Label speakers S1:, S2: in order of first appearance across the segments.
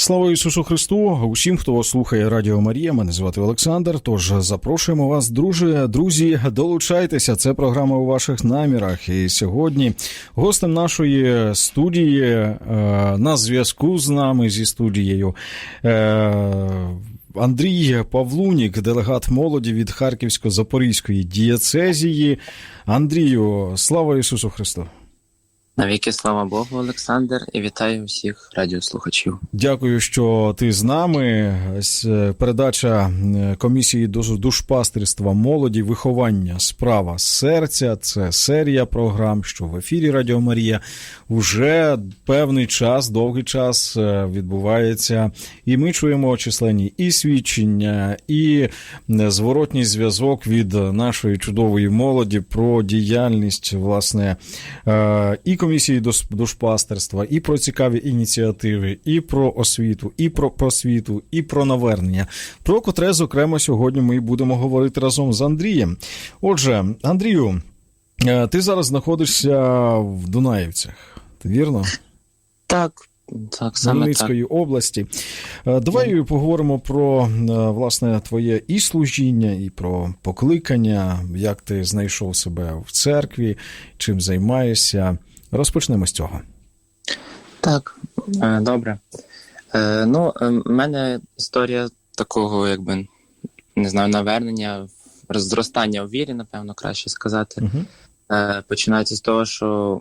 S1: Слава Ісусу Христу! Усім, хто слухає Радіо Марія, мене звати Олександр. Тож запрошуємо вас, друже, друзі, долучайтеся. Це програма у ваших намірах. І сьогодні гостем нашої студії е, на зв'язку з нами зі студією. Е, Андрій Павлунік, делегат молоді від Харківсько-Запорізької дієцезії. Андрію, слава Ісусу Христу!
S2: Навіки слава Богу, Олександр, і вітаю всіх радіослухачів.
S1: Дякую, що ти з нами. Передача комісії душпастерства молоді, виховання, справа серця. Це серія програм, що в ефірі Радіо Марія вже певний час, довгий час е, відбувається, і ми чуємо численні і свідчення, і зворотній зв'язок від нашої чудової молоді про діяльність власне е, і комісії душпастерства, і про цікаві ініціативи, і про освіту, і про просвіту, і про навернення. Про котре, зокрема, сьогодні ми будемо говорити разом з Андрієм. Отже, Андрію, е, ти зараз знаходишся в Дунаївцях, вірно?
S2: Так. Так, саме так.
S1: області. Е, давай поговоримо про власне твоє і служіння, і про покликання, як ти знайшов себе в церкві, чим займаєшся. Розпочнемо з цього.
S2: Так, е, добре. Е, ну, в мене історія такого, якби не знаю, навернення, зростання в вірі, напевно, краще сказати.
S1: Угу.
S2: Починається з того, що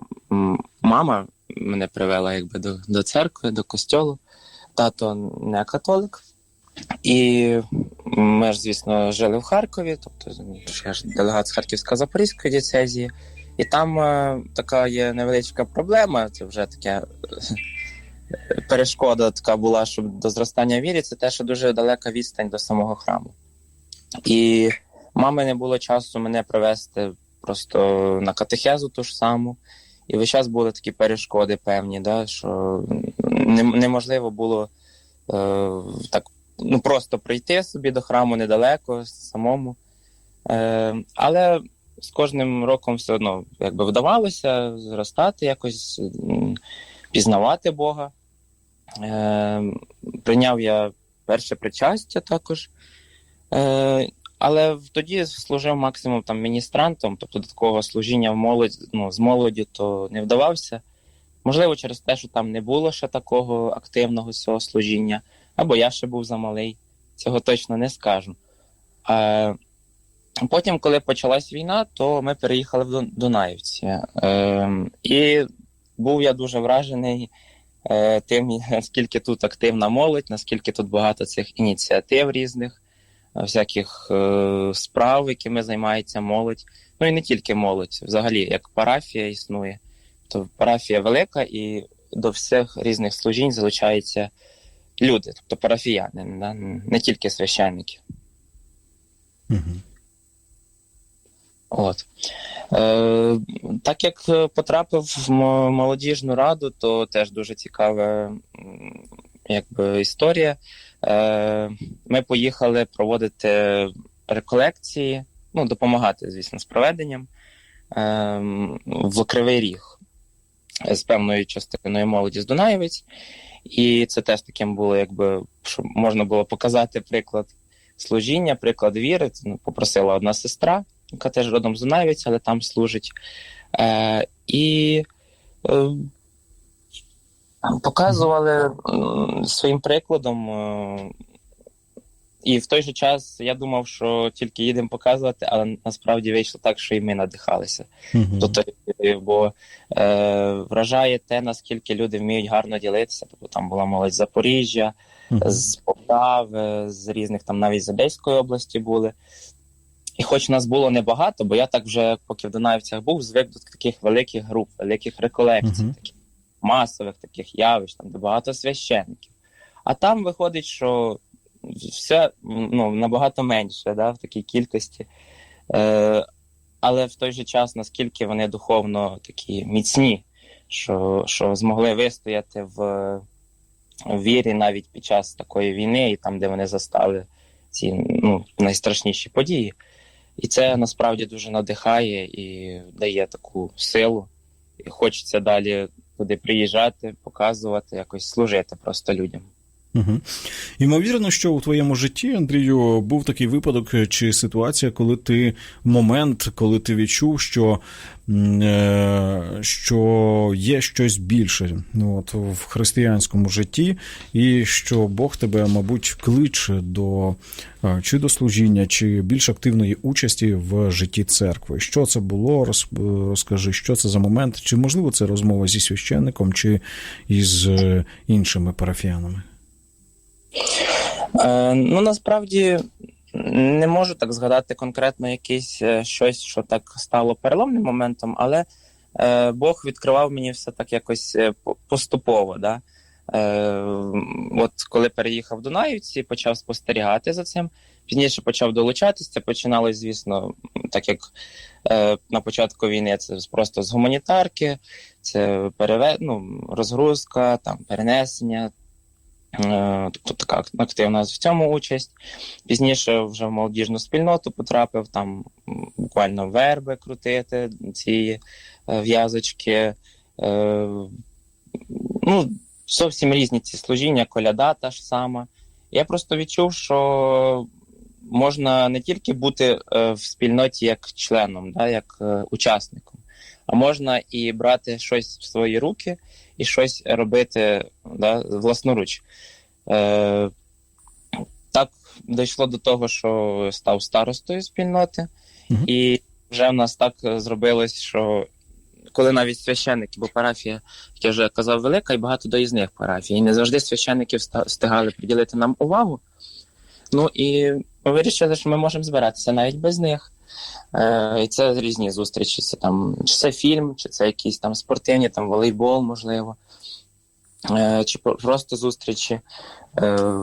S2: мама мене привела якби до до церкви, до костьолу. Тато не католик. І ми ж, звісно, жили в Харкові, тобто я ж делегат з Харківсько-Запорізької дієцезії. І там е, така є невеличка проблема. Це вже таке перешкода така була, щоб до зростання вірі, це те, що дуже далека відстань до самого храму. І мами не було часу мене привезти просто на катехезу ту ж саму. І весь час були такі перешкоди певні, да, що неможливо було е, так ну, просто прийти собі до храму недалеко, самому. Е, Але з кожним роком все одно якби вдавалося зростати, якось пізнавати Бога. Е, Прийняв я перше причастя також. Е, але тоді служив максимум там міністрантом, тобто до такого служіння в молоді, ну, з молоді то не вдавався. Можливо, через те, що там не було ще такого активного цього служіння, або я ще був замалий, цього точно не скажу. А Потім, коли почалась війна, то ми переїхали в Дунаївці. Е, І був я дуже вражений е, тим, наскільки тут активна молодь, наскільки тут багато цих ініціатив різних всяких е, справ, якими займається молодь. Ну і не тільки молодь, взагалі, як парафія існує. То парафія велика і до всіх різних служінь залучаються люди, тобто парафіяни, не тільки священники.
S1: Угу.
S2: От. Е, Так як потрапив в молодіжну раду, то теж дуже цікава якби, історія. Е, Ми поїхали проводити реколекції, ну, допомагати, звісно, з проведенням е, в Кривий Ріг з певною частиною молоді з Дунаєвець. І це теж таким було, якби щоб можна було показати приклад служіння, приклад віри. Ну, попросила одна сестра, яка теж родом з Дунаєвець, але там служить. Е, І е, показували своїм прикладом. Е, і в той же час я думав, що тільки їдемо показувати, але насправді вийшло так, що і ми надихалися.
S1: Mm-hmm.
S2: Тобто, бо е, вражає те, наскільки люди вміють гарно ділитися. Тобто там була молодь з Запоріжжя, mm-hmm. з Полтави, з різних там навіть з Одеської області були. І хоч нас було небагато, бо я так вже, поки в Дунаївцях був, звик до таких великих груп, великих реколекцій. Mm-hmm. таких масових таких явищ, там де багато священників. А там виходить, що все ну, набагато менше да, в такій кількості. Е, Але в той же час, наскільки вони духовно такі міцні, що що змогли вистояти в в вірі навіть під час такої війни, і там, де вони застали ці ну, найстрашніші події. І це насправді дуже надихає і дає таку силу. І хочеться далі туди приїжджати, показувати, якось служити просто людям.
S1: Угу. Ймовірно, що у твоєму житті, Андрію, був такий випадок чи ситуація, коли ти момент, коли ти відчув, що, е, що є щось більше ну, от, в християнському житті, і що Бог тебе, мабуть, кличе до е, чи до служіння, чи більш активної участі в житті церкви. Що це було? Розкажи, що це за момент? Чи можливо це розмова зі священником, чи із е, іншими парафіянами?
S2: Е, ну насправді не можу так згадати конкретно якесь е, щось, що так стало переломним моментом, але е, Бог відкривав мені все так якось е, поступово. Да? Е, от коли переїхав до Наївці, почав спостерігати за цим. Пізніше почав долучатись. Це починалось, звісно, так як на початку війни це просто з гуманітарки, це переве... ну, розгрузка, там перенесення, Тобто така активна в цьому участь. Пізніше вже в молодіжну спільноту потрапив, там буквально верби крутити, ці е, в'язочки. Е, Ну, зовсім різні ці служіння, коляда та ж сама. Я просто відчув, що можна не тільки бути е, в спільноті як членом, да, як учасником, а можна і брати щось в свої руки і щось робити да, власноруч. Е, так дійшло до того, що став старостою спільноти, І вже в нас так е, зробилось, що коли навіть священники, бо парафія, як я вже казав, велика, і багато доїзних парафій, і не завжди священники встигали приділити нам увагу. Ну і ми вирішили, що ми можемо збиратися навіть без них. Е, і це різні зустрічі. Це там чи це фільм, чи це якісь там спортивні, там волейбол, можливо, чи просто зустрічі. Е,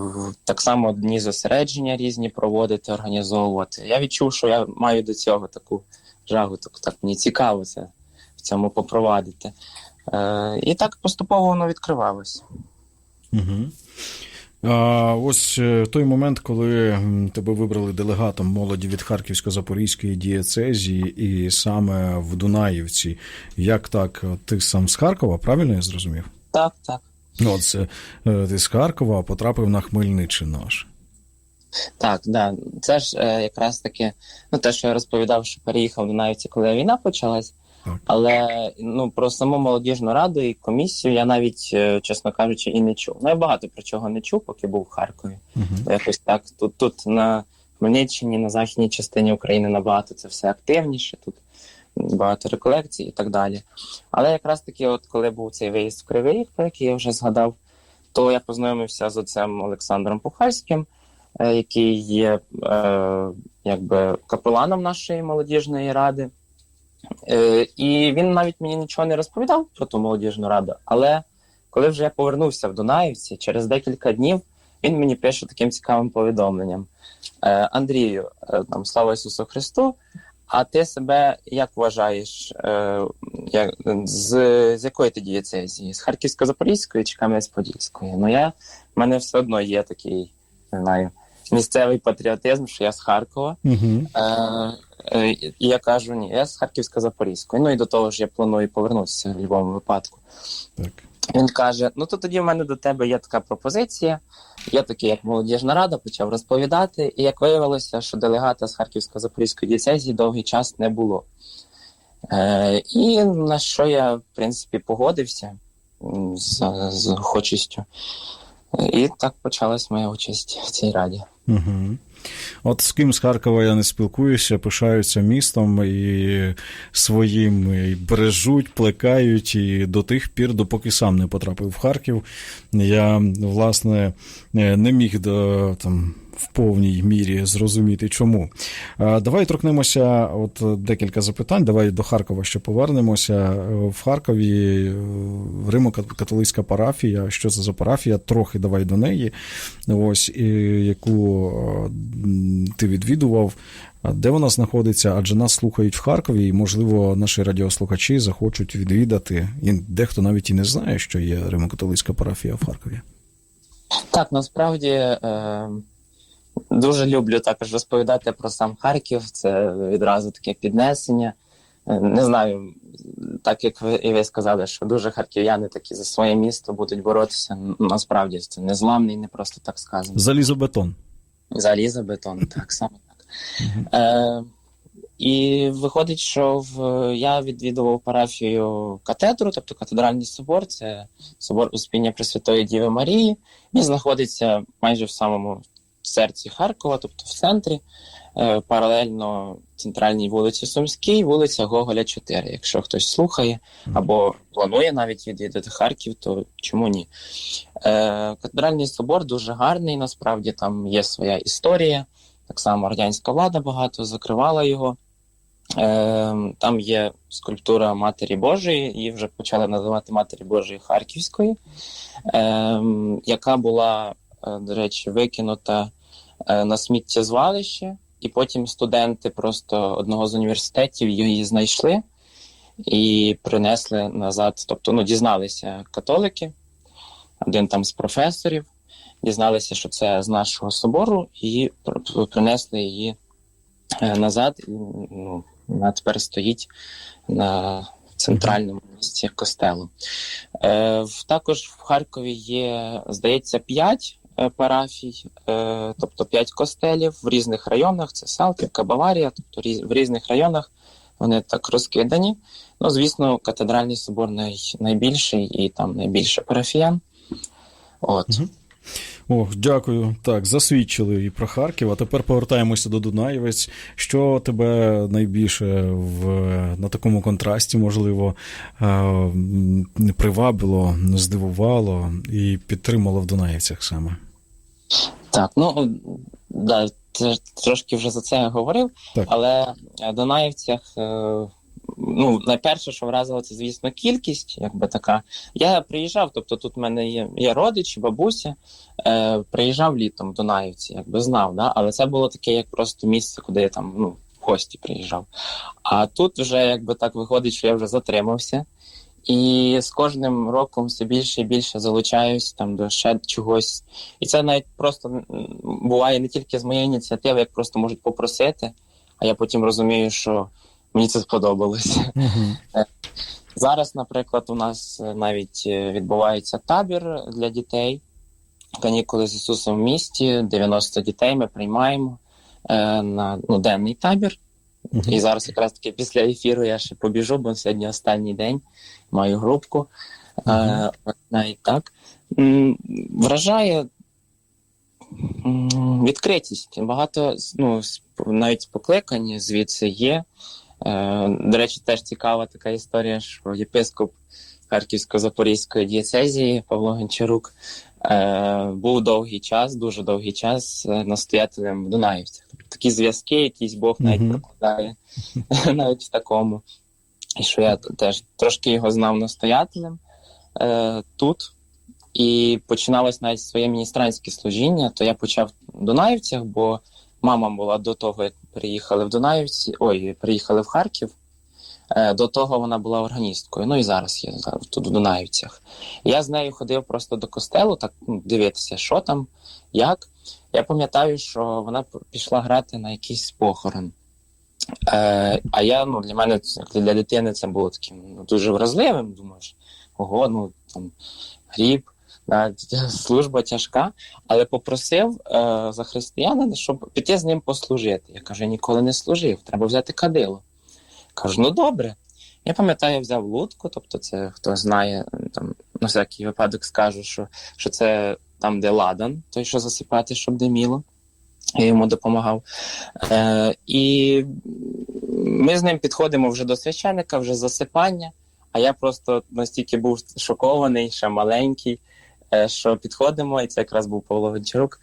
S2: так само дні зосередження різні проводити, організовувати. Я відчув, що я маю до цього таку жагу, так, так мені цікаво це в цьому попровадити. Е, і так поступово воно відкривалося.
S1: Угу. А, ось е, той момент, коли тебе вибрали делегатом молоді від Харківсько-Запорізької дієцезії і саме в Дунаївці. Як так? Ти сам з Харкова, правильно я зрозумів?
S2: Так, так.
S1: Ну, от це е, ти з Харкова потрапив на Хмельниччину аж.
S2: Так, да. Це ж е, якраз таки, ну те, що я розповідав, що переїхав до Навіці, коли війна почалась.
S1: Так.
S2: Але ну про саму молодіжну раду і комісію я навіть, е, чесно кажучи, і не чув. Ну я багато про чого не чув, поки був в Харкові.
S1: Угу.
S2: Якось так. Тут, тут на Хмельниччині, на західній частині України набагато це все активніше. Тут багато реколекцій і так далі. Але якраз таки, от коли був цей виїзд в Кривий про який я вже згадав, то я познайомився з отцем Олександром Пухальським, е, який є е, якби капеланом нашої молодіжної ради. Е, і він навіть мені нічого не розповідав про ту молодіжну раду. Але коли вже я повернувся в Дунаївці, через декілька днів він мені пише таким цікавим повідомленням: е, Андрію, е, там слава Ісусу Христу. А ти себе як вважаєш? Е, як, з, з якої ти дієцезії? З Харківсько-Запорізької чи Кам'янець-Подільської? Ну я в мене все одно є такий, не знаю, місцевий патріотизм, що я з Харкова.
S1: Угу.
S2: Е, е, і я кажу, ні, я з Харківсько-Запорізької. Ну і до того ж я планую повернутися в будь-якому випадку.
S1: Так.
S2: Він каже: ну то тоді в мене до тебе є така пропозиція. Я такий, як молодіжна рада, почав розповідати, і як виявилося, що делегата з Харківсько-Запорізької дієцезії довгий час не було. Е, і на що я, в принципі, погодився з, з охочістю. І так почалась моя участь в цій раді.
S1: Угу. От з ким з Харкова я не спілкуюся, пишаються містом і своїм і бережуть, плекають, і до тих пір, допоки сам не потрапив в Харків, я власне не міг до там. В повній мірі зрозуміти, чому. Давай торкнемося. От декілька запитань. Давай до Харкова ще повернемося. В Харкові е, Римо-католицька парафія. Що це за парафія? Трохи давай до неї. Ось яку е, ти відвідував. Де вона знаходиться? Адже нас слухають в Харкові, і, можливо, наші радіослухачі захочуть відвідати. І дехто навіть і не знає, що є Римо-католицька парафія в Харкові.
S2: Так, насправді е, дуже люблю також розповідати про сам Харків. Це відразу таке піднесення. Е, Не знаю, так як ви і ви сказали, що дуже харків'яни такі за своє місто будуть боротися. Насправді це незламний, не просто так сказано.
S1: Залізобетон.
S2: Залізобетон, так саме так. Е, і виходить, що в, я відвідував парафію катедру, тобто катедральний собор, це собор Успіння Пресвятої Діви Марії. Він знаходиться майже в самому серці Харкова, тобто в центрі, е, паралельно центральній вулиці Сумській, вулиця Гоголя 4. Якщо хтось слухає або планує навіть відвідати Харків, то чому ні? Е, катедральний собор дуже гарний, насправді там є своя історія. Так само радянська влада багато закривала його. Е, там є скульптура Матері Божої, її вже почали називати Матері Божої Харківської, е, яка була, до речі, викинута на сміттєзвалище, і потім студенти просто одного з університетів її знайшли і принесли назад. Тобто, ну, дізналися католики, один там з професорів, дізналися, що це з нашого собору, і принесли її е, назад. І, ну, вона тепер стоїть на центральному місці костелу. Е, також в Харкові є, здається, п'ять е, парафій, е, тобто п'ять костелів в різних районах. Це Салтівка, Баварія, тобто в різних районах вони так розкидані. Ну, звісно, катедральний собор най, найбільший і там найбільше парафіян. От.
S1: Мгм. Ох, дякую. Так, засвідчили і про Харків. А тепер повертаємося до Дунаєвець. Що тебе найбільше в, на такому контрасті, можливо, е, привабило, здивувало і підтримало в Дунаєвцях саме?
S2: Так, ну да, трошки вже за це говорив,
S1: Так.
S2: але Донаївцях, е, ну, найперше, що вразило, це, звісно, кількість, якби така. Я приїжджав, тобто тут в мене є, є родич, бабуся, е, приїжджав літом в Донаївці, якби знав, да? але це було таке, як просто місце, куди я там ну, в гості приїжджав. А тут вже якби так виходить, що я вже затримався. І з кожним роком все більше і більше залучаюсь там до ще чогось. І це навіть просто буває не тільки з моєї ініціативи, як просто можуть попросити, а я потім розумію, що мені це сподобалось.
S1: Угу.
S2: Зараз, наприклад, у нас е, навіть е, відбувається табір для дітей. Канікули з Ісусом в місті. 90 дітей ми приймаємо е, на ну, денний табір. І зараз якраз таки після ефіру я ще побіжу, бо сьогодні останній день маю групку. Е, навіть так. М, Вражає м, відкритість. Багато ну, навіть покликані звідси є. Е, До речі, теж цікава така історія, що єпископ Харківсько-Запорізької дієцезії Павло Гончарук е, був довгий час, дуже довгий час е, настоятелем в Дунаївцях. Тобто такі зв'язки, якісь Бог навіть
S1: Мгм.
S2: прокладає навіть в такому. І що я теж трошки його знав настоятелем е, тут. І починалось навіть своє міністрантське служіння, то я почав в Дунаївцях, бо мама була до того, як приїхали в Дунаївці, ой, приїхали в Харків. Е, До того вона була органісткою. Ну і зараз є тут в Дунаївцях. Я з нею ходив просто до костелу, так ну, дивитися, що там, як. Я пам'ятаю, що вона пішла грати на якийсь похорон. Е, а я, ну, для мене, для дитини це було таким ну, дуже вразливим. Думаєш, ого, ну там гріб, служба тяжка, але попросив е, за християнина, щоб піти з ним послужити. Я кажу, я ніколи не служив, треба взяти кадило. Кажу, ну добре. Я пам'ятаю, я взяв лутку, тобто це хто знає, там на всякий випадок скажу, що, що це там, де ладан, той, що засипати, щоб диміло. Я йому допомагав. Е, і ми з ним підходимо вже до священика, вже засипання. А я просто настільки був шокований, ще маленький, е, що підходимо, і це якраз був Павло Гончарук.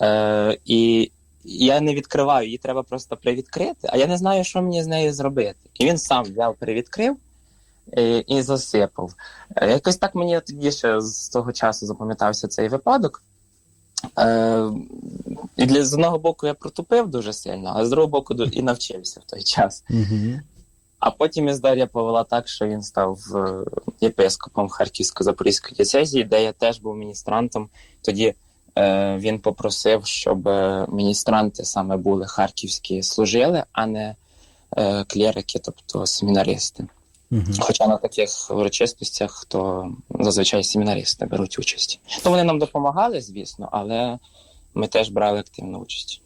S2: Е, і я не відкриваю, її треба просто привідкрити, а я не знаю, що мені з нею зробити. І він сам взяв, привідкрив і, і засипав. Е, якось так мені тоді ще з того часу запам'ятався цей випадок. Е, і для з одного боку я протупив дуже сильно, а з другого боку і навчився в той час.
S1: Угу.
S2: А потім історія повела так, що він став е, єпископом Харківсько-Запорізької дієцезії, де я теж був міністрантом. Тоді е, він попросив, щоб е, міністранти саме були харківські служили, а не е, клерики, тобто семінаристи.
S1: Угу.
S2: Хоча на таких урочистостях то зазвичай семінаристи беруть участь. Ну вони нам допомагали, звісно, але ми теж брали активну участь.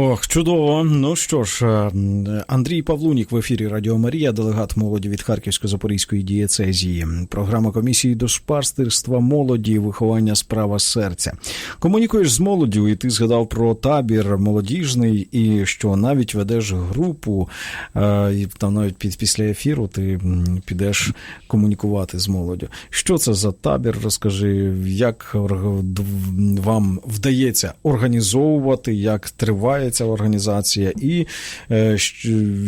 S1: Ох, чудово. Ну що ж, е, Андрій Павлунік в ефірі Радіо Марія, делегат молоді від Харківсько-Запорізької дієцезії. Програма комісії до душпастерства молоді, виховання справа серця. Комунікуєш з молоддю, і ти згадав про табір молодіжний, і що навіть ведеш групу, е, і там навіть під після ефіру ти підеш комунікувати з молоддю. Що це за табір? Розкажи, як вам вдається організовувати, як триває ця організація, і е,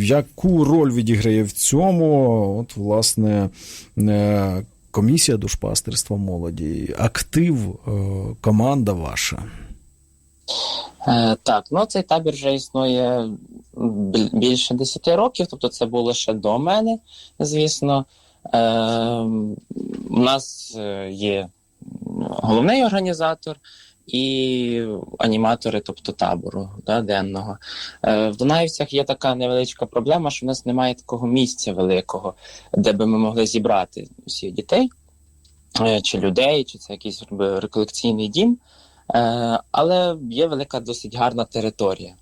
S1: яку роль відіграє в цьому, от, власне, е, комісія душпастерства молоді, актив, е, команда ваша.
S2: Так, ну цей табір вже існує більше 10 років, тобто це було ще до мене, звісно. У нас є головний організатор і аніматори, тобто табору да, денного. Е, в Дунаївцях є така невеличка проблема, що в нас немає такого місця великого, де би ми могли зібрати всіх дітей е, чи людей, чи це якийсь якби, реколекційний дім. Е, але є велика досить гарна територія.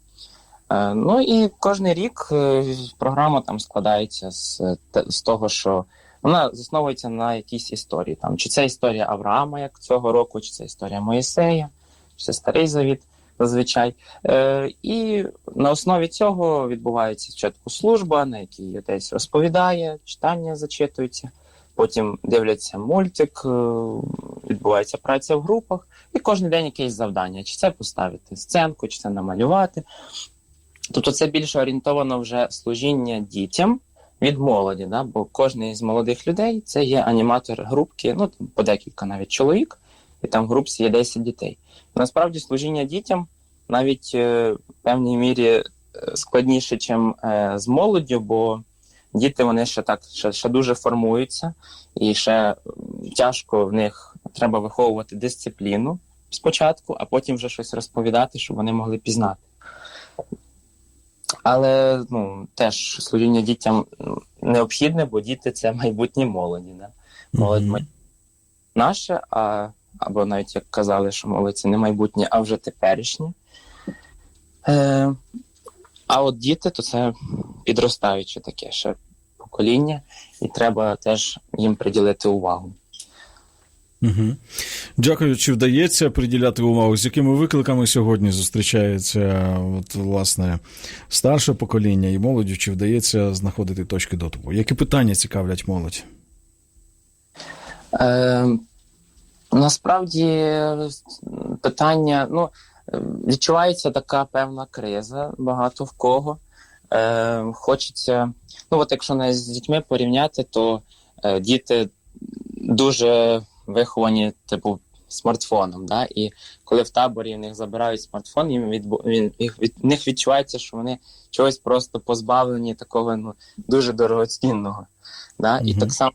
S2: Е, ну і кожен рік е, програма там складається з, з того, що вона засновується на якійсь історії. Там, чи це історія Авраама, як цього року, чи це історія Моїсея, це Старий Завіт зазвичай. Е, і на основі цього відбувається спочатку служба, на якій десь розповідає, читання зачитується. Потім дивляться мультик, е, відбувається праця в групах, і кожен день якесь завдання: чи це поставити сценку, чи це намалювати. Тобто це більше орієнтовано вже служіння дітям від молоді, да? бо кожен із молодих людей це є аніматор групки, ну по декілька навіть чоловік, і там в групці є 10 дітей. Насправді служіння дітям навіть е, в певній мірі е, складніше, ніж е, з молоддю, бо діти вони ще так ще, ще дуже формуються, і ще тяжко в них треба виховувати дисципліну спочатку, а потім вже щось розповідати, щоб вони могли пізнати. Але ну, теж служіння дітям необхідне, бо діти це майбутнє молоді. Да? Молодь
S1: Мгм.
S2: май- наше, а, або навіть як казали, що молодь це не майбутнє, а вже теперішнє. Е, а от діти, то це підростаюче таке ще покоління, і треба теж їм приділити увагу.
S1: Угу. Дякую, чи вдається приділяти увагу, з якими викликами сьогодні зустрічається от, власне старше покоління і молоддю, чи вдається знаходити точки дотипу? Які питання цікавлять молодь?
S2: Е, насправді питання, ну, відчувається така певна криза багато в кого. Е, хочеться, ну от якщо нас з дітьми порівняти, то е, діти дуже виховані, типу, смартфоном. Да? І коли в таборі в них забирають смартфон, їм відбу... він, їх, від... в них відчувається, що вони чогось просто позбавлені такого ну, дуже дорогоцінного. Да? І так само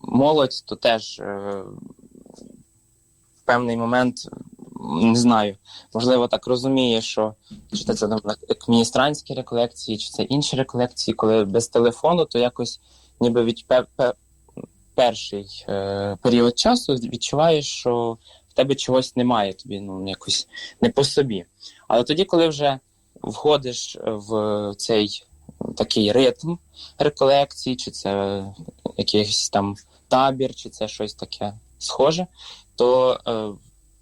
S2: молодь, то теж е, в певний момент, не знаю, можливо, так розуміє, що чи це, там як реколекції, чи це інші реколекції, коли без телефону, то якось ніби від пе, пе, перший е, період часу відчуваєш, що в тебе чогось немає, тобі ну якось не по собі. Але тоді, коли вже входиш в цей такий ритм реколекції, чи це якийсь там табір, чи це щось таке схоже, то е,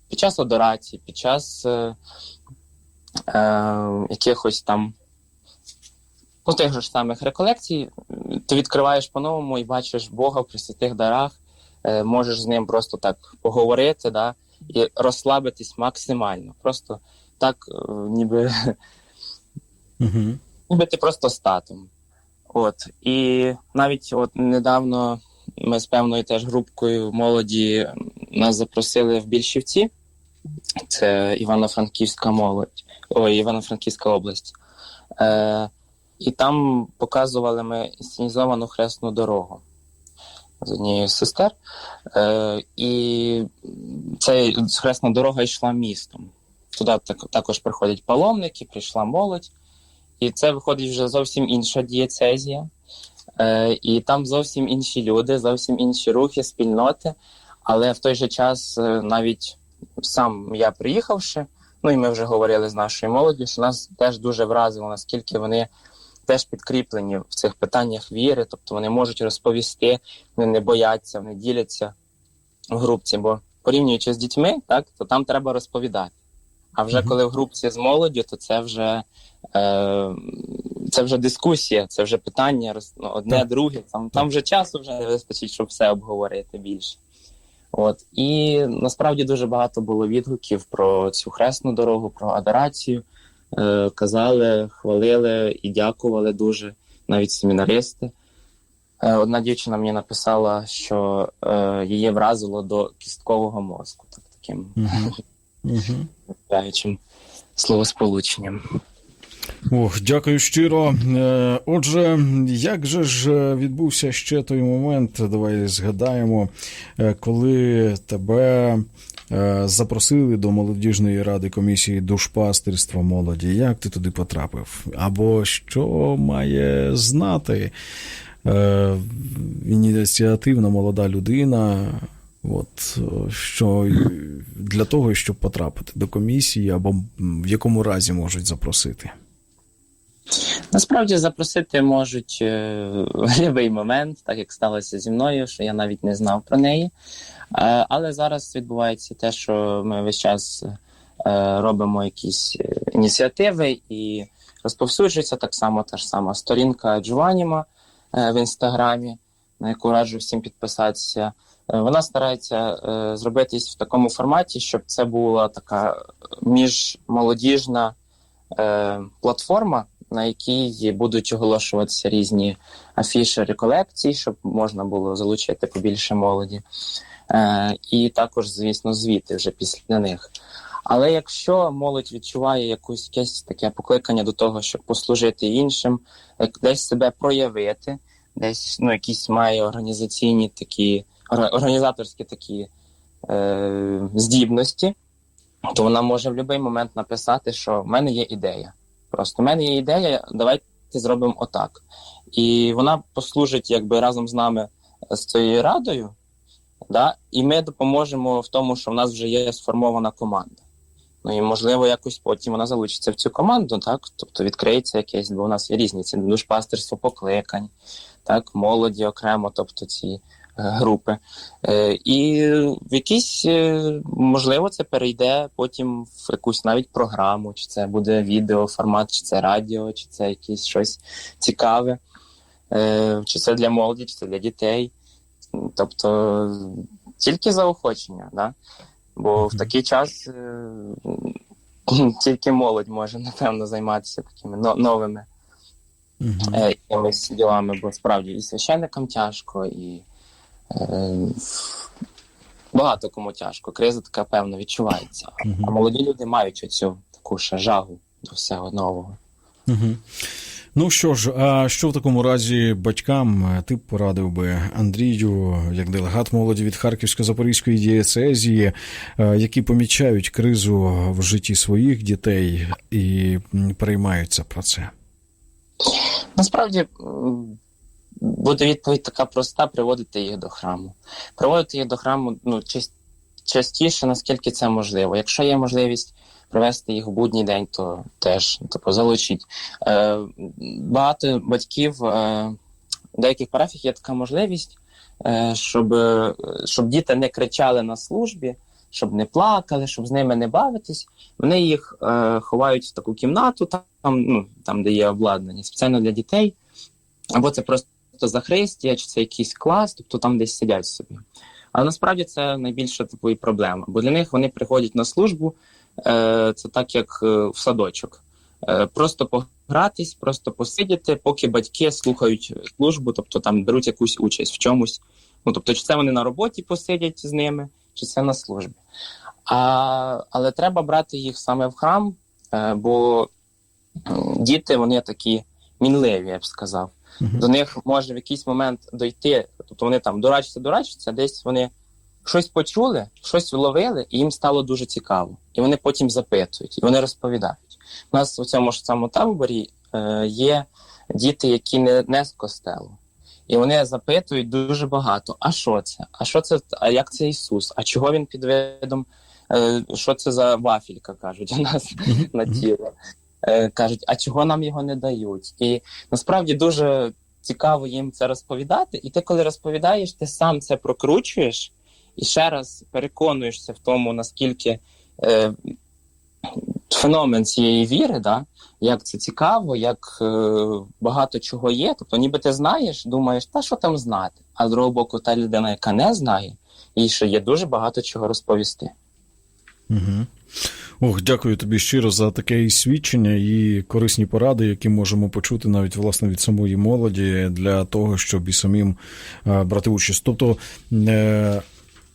S2: під час адорації, під час е, е, якихось там ну, тих же ж самих реколекцій, ти відкриваєш по-новому і бачиш Бога в пресвятих дарах, е, можеш з ним просто так поговорити, да, і розслабитись максимально. Просто так, е, ніби
S1: Угу.
S2: Ніби ти просто статом. От. І навіть от недавно ми з певною теж групкою молоді нас запросили в Більшівці. Це Івано-Франківська молодь, ой, Івано-Франківська область. Е, і там показували ми інсценізовану хресну дорогу. з однією сестер. Е, і ця хресна дорога йшла містом. Туди так, також приходять паломники, прийшла молодь. І це виходить вже зовсім інша дієцезія. Е, і там зовсім інші люди, зовсім інші рухи, спільноти. Але в той же час, е, навіть сам я приїхавши, ну і ми вже говорили з нашою молоддю, що нас теж дуже вразило, наскільки вони теж підкріплені в цих питаннях віри, тобто вони можуть розповісти, вони не бояться, вони діляться в групці. Бо порівнюючи з дітьми, так то там треба розповідати. А вже
S1: Мгм.
S2: коли в групці з молоддю, то це вже це вже дискусія, це вже питання ну, одне,
S1: Так.
S2: друге. Там, там вже часу вже не вистачить, щоб все обговорити більше. От і насправді дуже багато було відгуків про цю хресну дорогу, про адорацію. Е, казали, хвалили і дякували дуже, навіть семінаристи. Е, одна дівчина мені написала, що е, її вразило до кісткового мозку, так таким
S1: Угу. Угу.
S2: вражаючим словосполученням.
S1: Ох, дякую щиро. Е, Отже, як же ж е, відбувся ще той момент? Давай згадаємо, е, коли тебе запросили до молодіжної ради комісії душпастерства молоді. Як ти туди потрапив? Або що має знати ініціативна молода людина? От що для того, щоб потрапити до комісії, або в якому разі можуть запросити?
S2: Насправді запросити можуть е, будь-який момент, так як сталося зі мною, що я навіть не знав про неї. Е, але зараз відбувається те, що ми весь час е, робимо якісь ініціативи і розповсюджується так само та ж сама сторінка Джованіма в інстаграмі, на яку раджу всім підписатися. Вона старається зробитись в такому форматі, щоб це була така міжмолодіжна платформа, на якій будуть оголошуватися різні афіші реколекцій, щоб можна було залучити побільше молоді. Е, і також, звісно, звіти вже після них. Але якщо молодь відчуває якусь якесь таке покликання до того, щоб послужити іншим, десь себе проявити, десь ну, якісь має організаційні такі організаторські такі е, здібності, то вона може в будь-який момент написати, що в мене є ідея. Просто в мене є ідея, давайте зробимо отак. І вона послужить якби разом з нами з цією радою, да? і ми допоможемо в тому, що в нас вже є сформована команда. Ну і можливо, якось потім вона залучиться в цю команду, так? Тобто відкриється якесь, бо у нас є різні ці душпастерство покликань, так, молоді окремо, тобто ці групи. Е, і в якийсь, е, можливо, це перейде потім в якусь навіть програму, чи це буде відеоформат, чи це радіо, чи це якесь щось цікаве, е, чи це для молоді, чи це для дітей. Тобто тільки заохочення, да? бо в такий час тільки молодь може, напевно, займатися такими новими якимись ділами, бо справді і священникам тяжко, і багато кому тяжко. Криза така певно відчувається. А молоді люди мають оцю таку ще жагу до всього нового.
S1: Угу. Ну що ж, а що в такому разі батькам е, ти б порадив би Андрію, як делегат молоді від Харківсько-Запорізької дієцезії, е, які помічають кризу в житті своїх дітей і переймаються про це?
S2: Насправді буде відповідь така проста: приводити їх до храму. Приводити їх до храму ну, частіше, наскільки це можливо. Якщо є можливість привести їх в будній день, то теж тобто, залучіть. Е, багато батьків, е, деяких парафіях є така можливість, е, щоб, е, щоб діти не кричали на службі, щоб не плакали, щоб з ними не бавитись. Вони їх е, ховають в таку кімнату, там, ну, там, де є обладнання, спеціально для дітей. Або це просто захристія, чи це якийсь клас, тобто там десь сидять собі. Але насправді це найбільша типу, і проблема, бо для них вони приходять на службу, е, це так як е, в садочок. Е, просто погратись, просто посидіти, поки батьки слухають службу, тобто там беруть якусь участь в чомусь. Ну, тобто, чи це вони на роботі посидять з ними, чи це на службі. А, але треба брати їх саме в храм, бо діти вони такі мінливі, я б сказав.
S1: Мгм.
S2: до них може в якийсь момент дойти. Тобто вони там дурачаться, дурачаться, десь вони щось почули, щось вловили, і їм стало дуже цікаво. І вони потім запитують, і вони розповідають. У нас у цьому ж самому таборі е, є діти, які не, не з костелу. І вони запитують дуже багато: а що це? А що це? А як це Ісус? А чого він під видом? Е, що це за вафелька, кажуть у нас на тіло? Е, кажуть, а чого нам його не дають? І насправді дуже цікаво їм це розповідати. І ти, коли розповідаєш, ти сам це прокручуєш і ще раз переконуєшся в тому, наскільки е, феномен цієї віри, да, як це цікаво, як е, багато чого є. Тобто, ніби ти знаєш, думаєш, та що там знати. А з другого боку, та людина, яка не знає, їй ще є дуже багато чого розповісти.
S1: Угу. Ох, дякую тобі щиро за таке і свідчення і корисні поради, які можемо почути навіть власне від самої молоді для того, щоб і самим е, брати участь. Тобто е,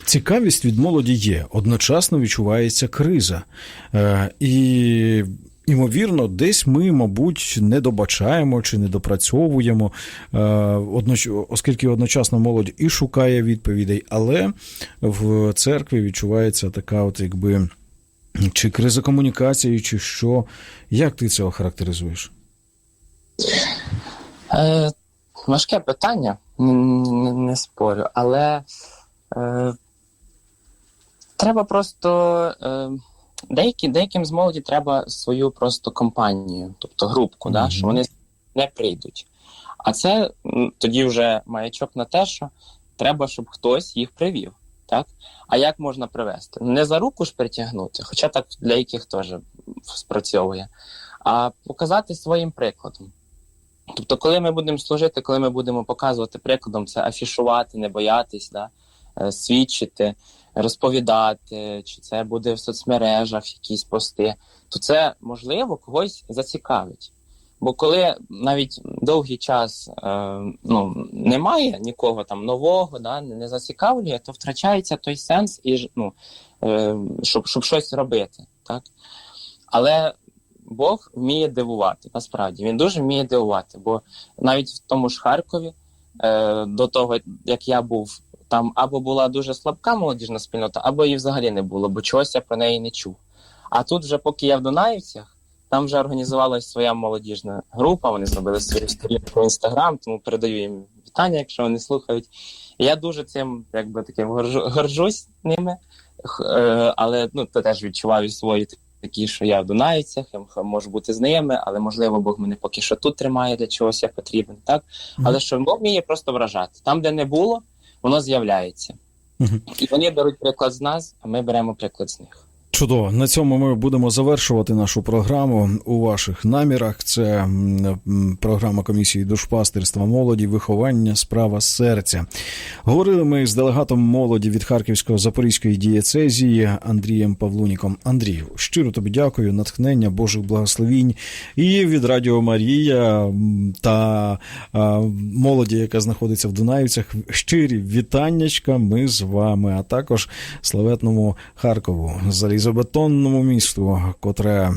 S1: цікавість від молоді є, одночасно відчувається криза. Е, і Імовірно, десь ми, мабуть, не добачаємо чи не допрацьовуємо, оскільки одночасно молодь і шукає відповідей, але в церкві відчувається така, от якби чи криза комунікації, чи що. Як ти це охарактеризуєш?
S2: Е, важке питання, н- н- не спорю, але е, треба просто. Е, деякі, деяким з молоді треба свою просто компанію, тобто групку, да, що вони не прийдуть. А це тоді вже маячок на те, що треба, щоб хтось їх привів. Так? А як можна привести? Не за руку ж притягнути, хоча так для яких теж спрацьовує, а показати своїм прикладом. Тобто, коли ми будемо служити, коли ми будемо показувати прикладом, це афішувати, не боятись, да? е, свідчити, розповідати, чи це буде в соцмережах якісь пости, то це можливо когось зацікавить. Бо коли навіть довгий час е, ну, немає нікого там нового, да, не зацікавлює, то втрачається той сенс, і, ну, е, щоб, щоб щось робити. Так? Але Бог вміє дивувати, насправді. Він дуже вміє дивувати. Бо навіть в тому ж Харкові, е, до того, як я був, там або була дуже слабка молодіжна спільнота, або її взагалі не було, бо чогось я про неї не чув. А тут, вже поки я в Дунаївцях, там вже організувалася своя молодіжна група, вони зробили свою сторінку в інстаграм, тому передаю їм вітання, якщо вони слухають. І я дуже цим, якби таким горжу, горжусь ними, е, але ну, то теж відчуваю свої такі, що я в Дунаївцях, я можу бути з ними, але можливо Бог мене поки що тут тримає, для чогось я потрібен. Так? Але що Бог вміє просто вражати. Там, де не було, воно з'являється. І вони беруть приклад з нас, а ми беремо приклад з них.
S1: Чудово. На цьому ми будемо завершувати нашу програму у ваших намірах. Це програма комісії душпастерства молоді, виховання, справа серця. Говорили ми з делегатом молоді від Харківського Запорізької дієцезії Андрієм Павлуніком. Андрію, щиро тобі дякую, натхнення Божих благословінь і від Радіо Марія та молоді, яка знаходиться в Дунаївцях. Щирі вітаннячка. Ми з вами, а також славетному Харкову, залізобетонному місту, котре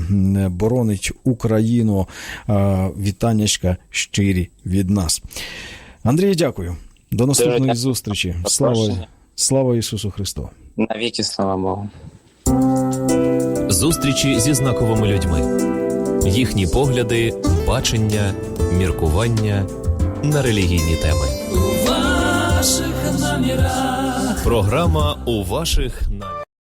S1: боронить Україну. А, Вітаннячка щирі від нас. Андрій, дякую. До наступної
S2: дякую.
S1: зустрічі. Слава, слава Ісусу Христу!
S2: Навіки, слава Богу.
S3: Зустрічі зі знаковими людьми, їхні погляди, бачення, міркування на релігійні теми.
S4: У ваших намірах
S3: Програма у ваших намірах.